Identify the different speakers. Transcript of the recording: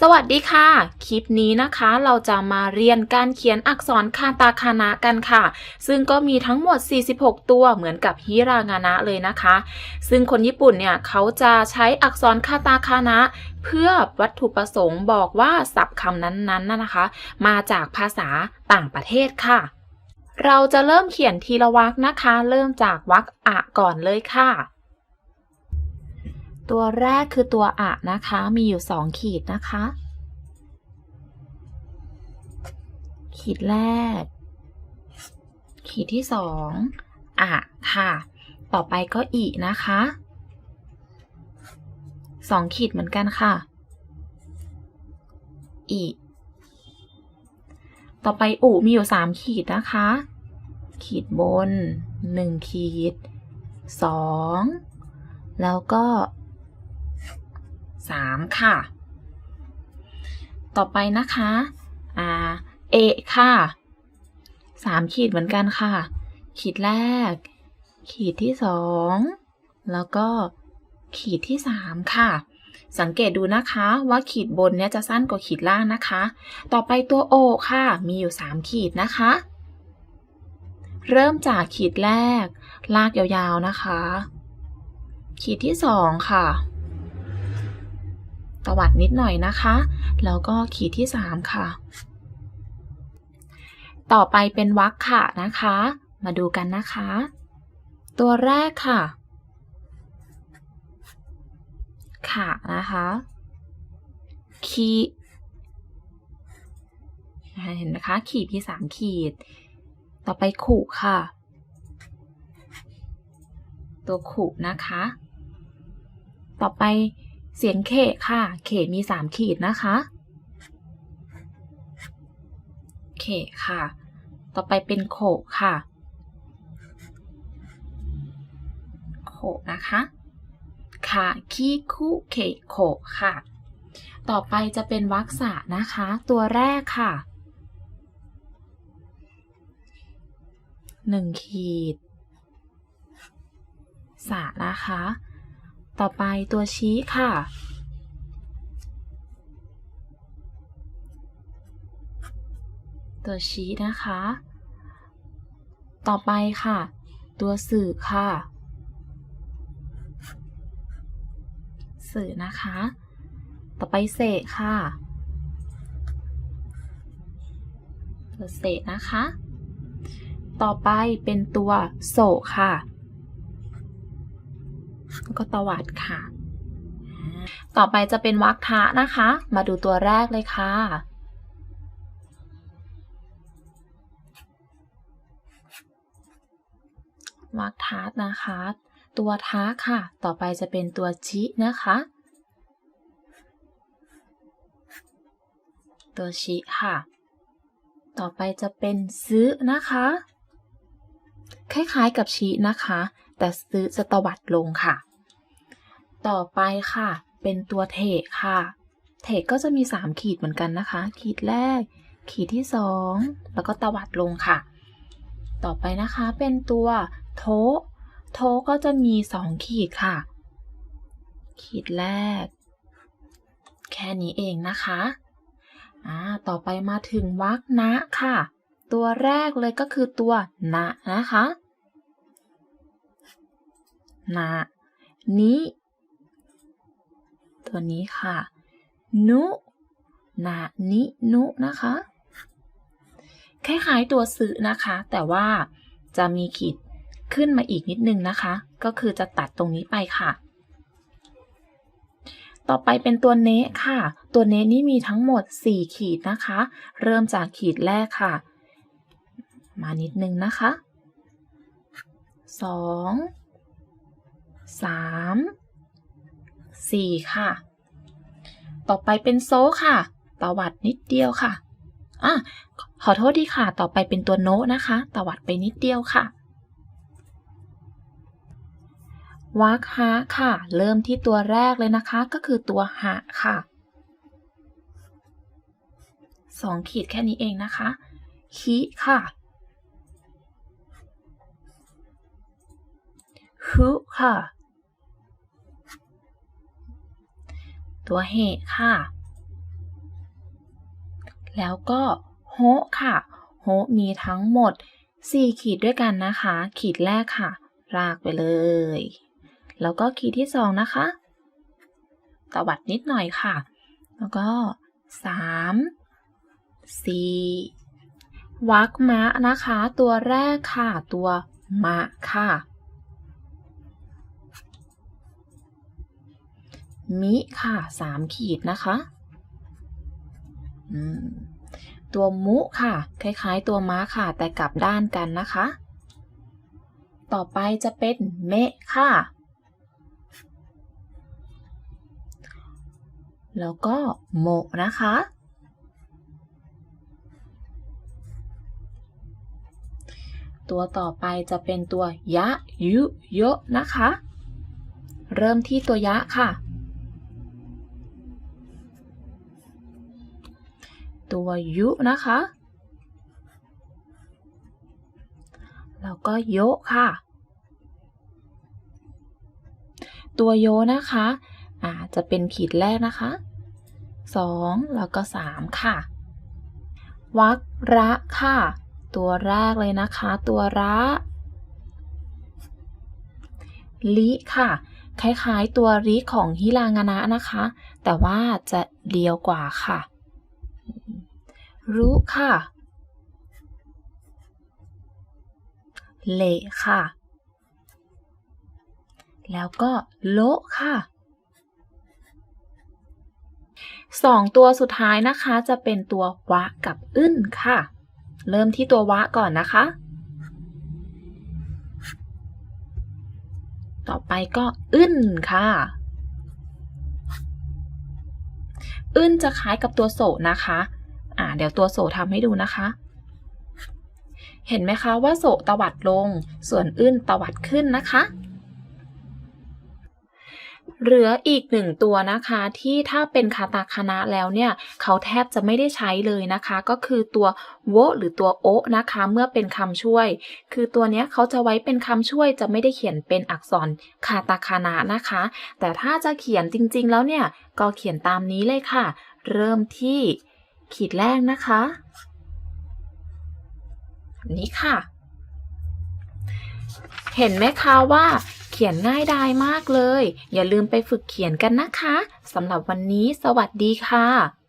Speaker 1: สวัสดีค่ะ คลิปนี้นะคะเราจะมาเรียนการเขียนอักษรคาตาคานะกันค่ะ ซึ่งก็มีทั้งหมด 46 ตัวเหมือนกับฮิรางานะเลยนะคะ ซึ่งคนญี่ปุ่นเนี่ยเขาจะใช้อักษรคาตาคานะเพื่อวัตถุประสงค์บอกว่าศัพท์คำนั้นๆน่ะนะคะ มาจากภาษาต่างประเทศค่ะ เราจะเริ่มเขียนทีละวรรคนะคะ เริ่มจากวรรคอะก่อนเลยค่ะ ตัวแรกคือตัวอะนะคะ มีอยู่สองขีดนะคะ ขีดแรก ขีดที่สองอะค่ะ ต่อไปก็อีนะคะสองขีดเหมือนกันค่ะ อีต่อไปอุมีอยู่สามขีดนะคะ ขีดบนหนึ่งขีดสองแล้วก็ สามค่ะ ต่อไปนะคะอ่าเอค่ะสามขีดเหมือนกันค่ะ ขีดแรก ขีดที่สองแล้วก็ขีดที่สามค่ะ สังเกตดูนะคะว่าขีดบนเนี้ยจะสั้นกว่าขีดล่างนะคะ ต่อไปตัวโอค่ะมีอยู่สามขีดนะคะ เริ่มจากขีดแรก ลากยาวๆนะคะ ขีดที่สอ งค่ะตวัดนิดหน่อยนะคะ แล้วก็ขีดที่สามค่ะ ต่อไปเป็นวรรคค่ะนะคะ มาดูกันนะคะ ตัวแรกค่ะ ค่ะนะคะขีเห็นไหมคะ ขีดที่สามขีด ต่อไปขู่ค่ะ ตัวขู่นะคะ ต่อไป เสียงเขค่ะ เขมีสามขีดนะคะ เขค่ะ ต่อไปเป็นโขค่ะ โขนะคะค่ะคีคุเขโขค่ะ ต่อไปจะเป็นวรรคสะนะคะ ตัวแรกค่ะหนึ่งขีดสะนะคะ ต่อไปตัวชี้ค่ะ ตัวชี้นะคะ ต่อไปค่ะ ตัวสื่อค่ะ สื่อนะคะ ต่อไปเศษค่ะ ตัวเศษนะคะ ต่อไปเป็นตัวโศกค่ะ แล้วก็ตวัดค่ะ ต่อไปจะเป็นวรรคทะนะคะ มาดูตัวแรกเลยค่ะวรรคทะนะคะ ตัวทะค่ะ ต่อไปจะเป็นตัวชินะคะ ตัวชิค่ะ ต่อไปจะเป็นซื้อนะคะ คล้ายๆกับชินะคะ แต่ซื้อจะตวัดลงค่ะ ต่อไปค่ะ เป็นตัวเทค่ะ เทคก็จะมี 3 ขีดเหมือนกันนะคะ ขีดแรก ขีดที่ 2 แล้วก็ตวัดลงค่ะ ต่อไปนะคะเป็นตัวโทโทก็จะมี 2 ขีดค่ะ ขีดแรก แค่นี้เองนะคะอ่าต่อไปมาถึงวรรคนะค่ะ ตัวแรกเลยก็คือตัวนะนะคะ นะนี้ ตัวนี้ค่ะ นุนะนินุนะคะ คล้ายๆตัวสื่อนะคะ แต่ว่าจะมีขีดขึ้นมาอีกนิดนึงนะคะ ก็คือจะตัดตรงนี้ไปค่ะ ต่อไปเป็นตัวเนะค่ะ ตัวเนะนี่มีทั้งหมด 4 ขีดนะคะ เริ่มจากขีดแรกค่ะ มานิดนึงนะคะ 2 สามสี่ค่ะ ต่อไปเป็นโซค่ะ ตวัดนิดเดียวค่ะอะขอโทษดีค่ะ ต่อไปเป็นตัวโนนะคะ ตวัดไปนิดเดียวค่ะวากฮะค่ะ เริ่มที่ตัวแรกเลยนะคะ ก็คือตัวหะค่ะสองขีดแค่นี้เองนะคะ คิค่ะฮึค่ะ ตัวเหค่ะ แล้วก็โฮค่ะ โฮมีทั้งหมด 4 ขีดด้วยกันนะคะ ขีดแรกค่ะรากไปเลย แล้วก็ขีดที่ 2 นะคะตวัดนิดหน่อยค่ะ แล้วก็ 3 4วักมะนะคะ ตัวแรกค่ะ ตัวมะค่ะ มิค่ะ3ขีดนะคะตัวมุค่ะ คล้ายๆ ตัวม้าค่ะ แต่กลับด้านกันนะคะ ต่อไปจะเป็นเมะค่ะ แล้วก็โมนะคะ ตัวต่อไปจะเป็นตัวยะ ยุ โยะนะคะ เริ่มที่ตัวยะค่ะ ตัวยุนะคะ แล้วก็โยค่ะ ตัวโยนะคะอ่าจะเป็นขีดแรกนะคะสองแล้วก็สามค่ะ วักระค่ะ ตัวแรกเลยนะคะ ตัวระลิค่ะ คล้ายๆตัวริของฮิรางานะนะคะ แต่ว่าจะเดียวกว่าค่ะ รุค่ะ เละค่ะ แล้วก็โละค่ะสองตัวสุดท้ายนะคะจะเป็นตัววะกับอึ้นค่ะ เริ่มที่ตัววะก่อนนะคะ ต่อไปก็อึ้นค่ะ อึ้นจะคล้ายกับตัวโสนะคะ อ่าเดี๋ยวตัวโสทำให้ดูนะคะ เห็นไหมคะว่าโสตวัดลง ส่วนอึ้นตวัดขึ้นนะคะ เหลืออีกหนึ่งตัวนะคะที่ถ้าเป็นคาตาคานะแล้วเนี่ย เขาแทบจะไม่ได้ใช้เลยนะคะ ก็คือตัวโวหรือตัวโอะนะคะ เมื่อเป็นคำช่วย คือตัวเนี้ยเขาจะไว้เป็นคำช่วยจะไม่ได้เขียนเป็นอักษรคาตาคานะนะคะ แต่ถ้าจะเขียนจริงๆแล้วเนี่ย ก็เขียนตามนี้เลยค่ะ เริ่มที่ ขีดแรกนะคะนี้ค่ะ เห็นไหมคะว่าเขียนง่ายดายมากเลย อย่าลืมไปฝึกเขียนกันนะคะสำหรับวันนี้สวัสดีค่ะ